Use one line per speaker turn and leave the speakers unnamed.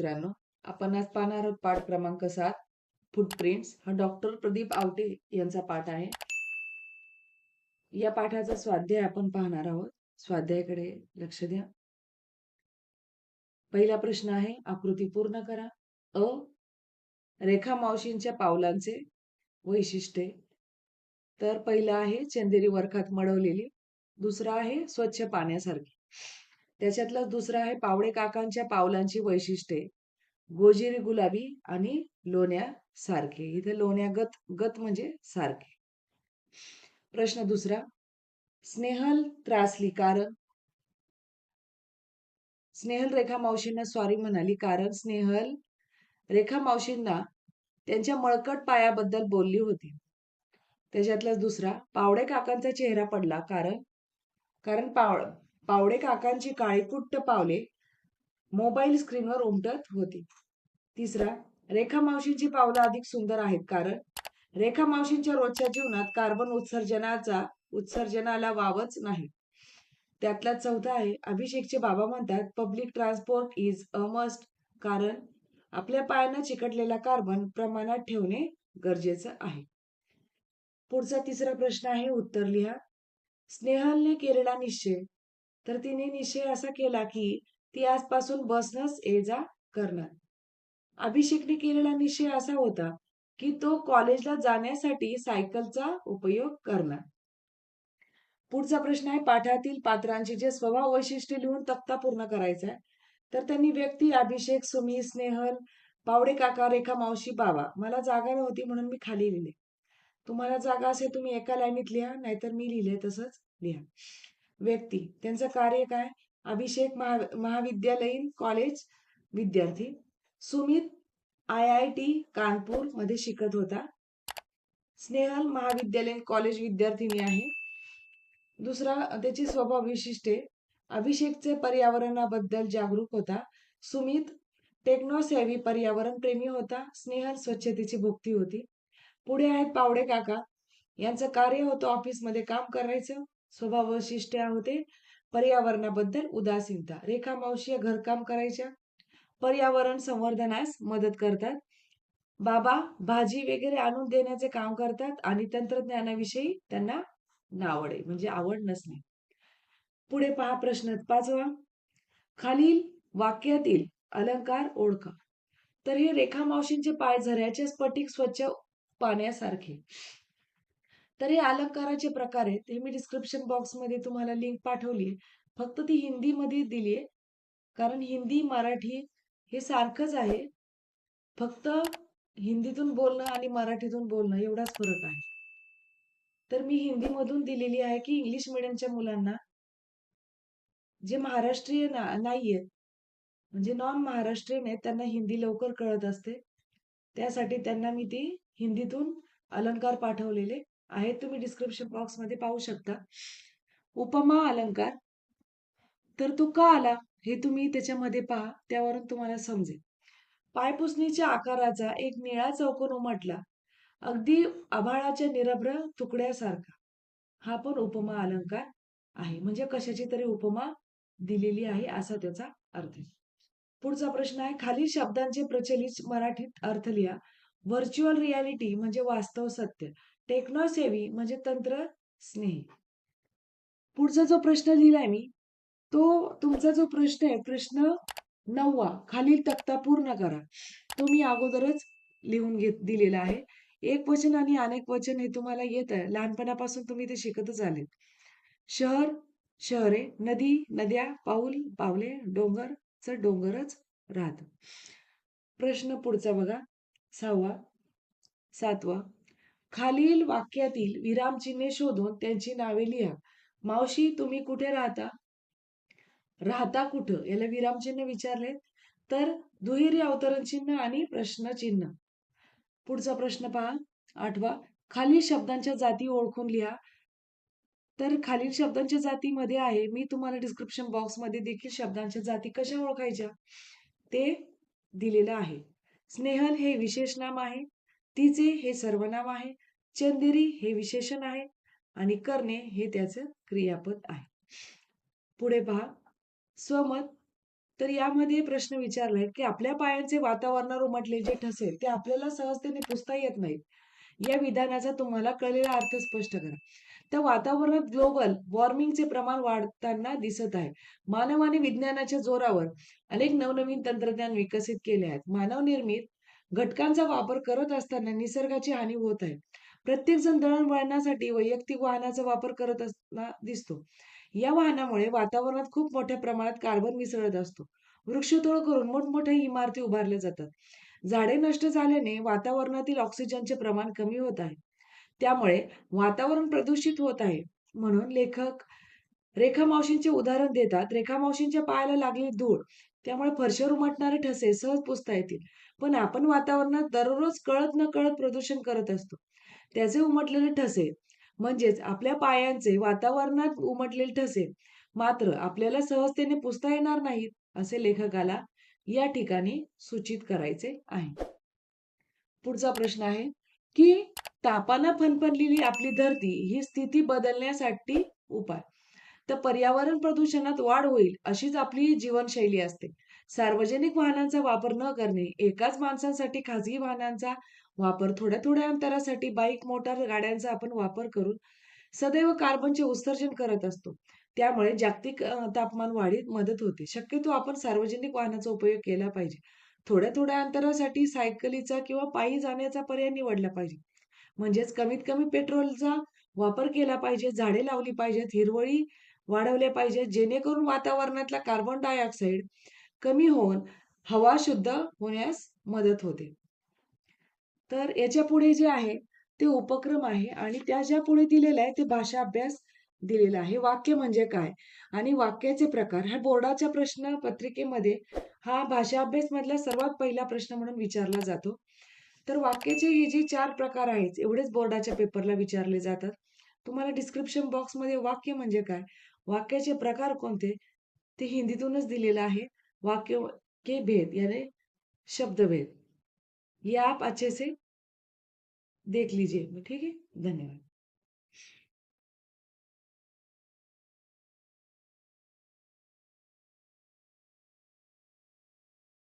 मित्रांनो आपण आज पाहणार आहोत पाठ क्रमांक सात फुटप्रिंट्स हा डॉक्टर प्रदीप आवटे यांचा पाठ आहे. या पाठाचा स्वाध्याय आपण पाहणार आहोत. स्वाध्यायाकडे लक्ष द्या. पहिला प्रश्न आहे आकृती पूर्ण करा. अ रेखा मावशींच्या पावलांचे वैशिष्ट्ये. तर पहिलं आहे चंदेरी वर्खात मळवलेली. दुसरा आहे स्वच्छ पाण्यासारखी. त्याच्यातलं दुसरा आहे पावडे काकांच्या पावलांची वैशिष्ट्ये. गोजिरी गुलाबी आणि लोण्या सारखे. इथे लोण्या गत गत म्हणजे सारखे. प्रश्न दुसरा. स्नेहल त्रासली कारण. स्नेहल रेखा मावशींना सॉरी म्हणाली कारण स्नेहल रेखा मावशींना त्यांच्या मळकट पायाबद्दल बोलली होती. त्याच्यातला दुसरा. पावडे काकांचा चेहरा पडला कारण कारण पावळ पावडे काकांची काळीकुट्ट पावले मोबाईल स्क्रीनवर उमटत होती. तिसरा रेखा मावशींची पावलं अधिक सुंदर आहेत कारण रेखा मावशींच्या रोजच्या जीवनात कार्बन उत्सर्जनाचा उत्सर्जनाला वावच नाही. त्यातला चौथा आहे अभिषेकचे बाबा म्हणतात public transport is a must कारण आपल्या पायांना चिकटलेला कार्बन प्रमाणात ठेवणे गरजेचं आहे. पुढचा तिसरा प्रश्न आहे उत्तर लिहा. स्नेहलने केलेला निश्चय तर तिने निश्चय असा केला की ती आजपासून बसनच ये जा करणार. अभिषेकने केलेला निश्चय असा होता की तो कॉलेजला जाण्यासाठी सायकलचा उपयोग करणार. पुढचा प्रश्न आहे पाठातील पात्रांची जे स्वभाव वैशिष्ट्य लिहून तक्ता पूर्ण करायचा आहे तर त्यांनी व्यक्ती अभिषेक सुमी स्नेहल पावडे काका रेखा मावशी बाबा मला जागा नव्हती म्हणून मी खाली लिहिले. तुम्हाला जागा असेल तुम्ही एका लाईनीत लिहा नाहीतर मी लिहिले तसंच लिहा. व्यक्ती. त्यांचं कार्य काय? अभिषेक महा महाविद्यालयीन कॉलेज विद्यार्थी. सुमित आय आय टी कानपूरमध्ये शिकत होता. स्नेहल महाविद्यालयीन कॉलेज विद्यार्थिनी आहे. दुसरा त्याची स्वभाव विशिष्टे अभिषेकचे पर्यावरणाबद्दल जागरूक होता. सुमित टेक्नोसेवी पर्यावरण प्रेमी होता. स्नेहल स्वच्छतेची भुक्ती होती. पुढे आहेत पावडे काका. यांचं कार्य होतं ऑफिसमध्ये काम करायचं. स्वभाव वैशिष्ट्य होते. पर्यावरणाबद्दल उदासीनता. रेखा मावशी घरकाम करायच्या. पर्यावरण संवर्धनास मदत करतात. बाबा भाजी वगैरे आणून देण्याचे काम करतात आणि तंत्रज्ञानाविषयी त्यांना नावड आहे. म्हणजे आवड नसणे पुढे पहा प्रश्न पाचवा. खालील वाक्यातील अलंकार ओळखा. तर हे रेखा मावशींचे पाय झऱ्याचे स्फटिक स्वच्छ पाण्यासारखे. तर हे अलंकाराचे प्रकार आहेत. हे मी डिस्क्रिप्शन बॉक्समध्ये तुम्हाला लिंक पाठवली फक्त ती हिंदीमध्ये दिली आहे कारण हिंदी मराठी हे सारखंच आहे. फक्त हिंदीतून बोलणं आणि मराठीतून बोलणं एवढाच फरक आहे. तर मी हिंदीमधून दिलेली आहे की इंग्लिश मिडियमच्या मुलांना जे महाराष्ट्रीय ना नाही आहेत म्हणजे नॉन महाराष्ट्रीयन आहेत त्यांना हिंदी लवकर कळत असते. त्यासाठी त्यांना मी ती हिंदीतून अलंकार पाठवलेले. आहेत तुम्ही डिस्क्रिप्शन बॉक्समध्ये पाहू शकता. उपमा अलंकार. तर तो का आला? हे तुम्ही त्याच्यामध्ये पहा त्यावरून तुम्हाला समजेल. पायपुसणीच्या आकाराचा एक निळा चौकोन उमटला. अगदी आभाळाच्या निरभ्र तुकड्यासारखा. हा पण उपमा अलंकार आहे. म्हणजे कशाची तरी उपमा दिलेली आहे असा त्याचा अर्थ पुढचा प्रश्न आहे खालील शब्दांचे प्रचलित मराठीत अर्थ लिहा. व्हर्च्युअल रियालिटी म्हणजे वास्तव सत्य. टेक्नॉसेवी म्हणजे तंत्र स्नेही. पुढचा जो प्रश्न लिहिलाय मी तो तुमचा जो प्रश्न आहे प्रश्न नववा खालील तक्ता पूर्ण करा. तो मी अगोदरच लिहून घेत दिलेला आहे. एक वचन आणि अनेक वचन हे तुम्हाला येत आहे. लहानपणापासून तुम्ही ते शिकतच आले शहर शहरे नदी नद्या पाऊल पावले डोंगर च डोंगरच राहत. प्रश्न पुढचा बघा. सहावा सातवा खालील वाक्यातील विरामचिन्हे शोधून त्यांची नावे लिहा. मावशी तुम्ही कुठे राहता? राहता कुठं? याला विरामचिन्ह विचारले. तर दुहेरी अवतरण चिन्ह आणि प्रश्नचिन्ह. पुढचा प्रश्न पहा. आठवा. खालील शब्दांच्या जाती ओळखून लिहा. तर खालील शब्दांच्या जातीमध्ये आहे. मी तुम्हाला डिस्क्रिप्शन बॉक्समध्ये देखील शब्दांच्या जाती कशा ओळखायच्या? ते दिलेलं आहे. स्नेहल हे विशेष नाम आहे. तिचे हे सर्वनाम आहे चंदेरी हे विशेषण आहे आणि करणे हे त्याचं क्रियापद आहे. पुढे पहा. स्वमत. तर यामध्ये प्रश्न विचारलाय की आपल्या पायांचे वातावरणावर उमटले जे ठसेल ते आपल्याला सहजतेने पुसता येत नाहीत. या विधानाचा तुम्हाला कळलेला अर्थ स्पष्ट करा. तर वातावरणात ग्लोबल वॉर्मिंगचे प्रमाण वाढताना दिसत आहे. मानवाने विज्ञानाच्या जोरावर अनेक नवनवीन तंत्रज्ञान विकसित केले आहेत. मानव निर्मित घटकांचा वापर करत असताना निसर्गाची हानी होत आहे. प्रत्येक जण दळणवळणासाठी वैयक्तिक वाहनाचा वापर करत असताना दिसतो. या वाहनामुळे वातावरणात खूप मोठ्या प्रमाणात कार्बन मिसळत असतो. वृक्षतोड करून मोठमोठ्या इमारती उभारल्या जातात. झाडे नष्ट झाल्याने वातावरणातील ऑक्सिजनचे प्रमाण कमी होत आहे. त्यामुळे वातावरण प्रदूषित होत आहे. म्हणून लेखक रेखा मावशींचे उदाहरण देतात. रेखा मावशींच्या पायाला लागली धूळ. त्यामुळे फरशीवर उमटणारे ठसे सहज पुसता येतील. पण आपण वातावरणात दररोज कळत न कळत प्रदूषण करत असतो. त्याचे उमटलेले ठसे म्हणजेच आपल्या पायांचे वातावरणात उमटलेले ठसे मात्र आपल्याला सहजतेने पुसता येणार नाहीत असे लेखकाला या ठिकाणी सूचित करायचे आहे. पुढचा प्रश्न आहे की तापानं फनफनलेली आपली धरती ही स्थिती बदलण्यासाठी उपाय. तर पर्यावरण प्रदूषणात वाढ होईल अशीच आपली जीवनशैली असते. सार्वजनिक वाहनांचा वापर न करणे एकाच माणसांसाठी खाजगी वाहनांचा वापर थोड्या थोड्या अंतरासाठी बाईक मोटार गाड्यांचा आपण वापर करून सदैव कार्बनचे उत्सर्जन करत असतो. त्यामुळे जागतिक तापमान वाढीत मदत होते. शक्यतो आपण सार्वजनिक वाहनाचा उपयोग केला पाहिजे. थोड्या थोड्या अंतरासाठी सायकलीचा किंवा पायी जाण्याचा पर्याय निवडला पाहिजे. म्हणजेच कमीत कमी पेट्रोलचा वापर केला पाहिजे झाडे लावली पाहिजेत हिरवळी वाढवल्या पाहिजेत जेणेकरून वातावरणातला कार्बन डायऑक्साईड कमी होऊन हवा शुद्ध होण्यास मदत होते. तर याच्यापुढे जे आहे ते उपक्रम आहे आणि त्या ज्या पुढे दिलेलं आहे ते भाषा अभ्यास दिलेला आहे. वाक्य म्हणजे काय? आणि वाक्याचे प्रकार हा बोर्डाच्या प्रश्न पत्रिकेमध्ये हा भाषा अभ्यास मधला सर्वात पहिला प्रश्न म्हणून विचारला जातो. तर वाक्याचे हे जे चार प्रकार आहेत एवढेच बोर्डाच्या पेपरला विचारले जातात. तुम्हाला डिस्क्रिप्शन बॉक्समध्ये वाक्य म्हणजे काय? वाक्याचे प्रकार कोणते? ते हिंदीतूनच दिलेलं आहे. वाक्यों के भेद यानी शब्द भेद ये आप अच्छे से देख लीजिए. ठीक है? धन्यवाद.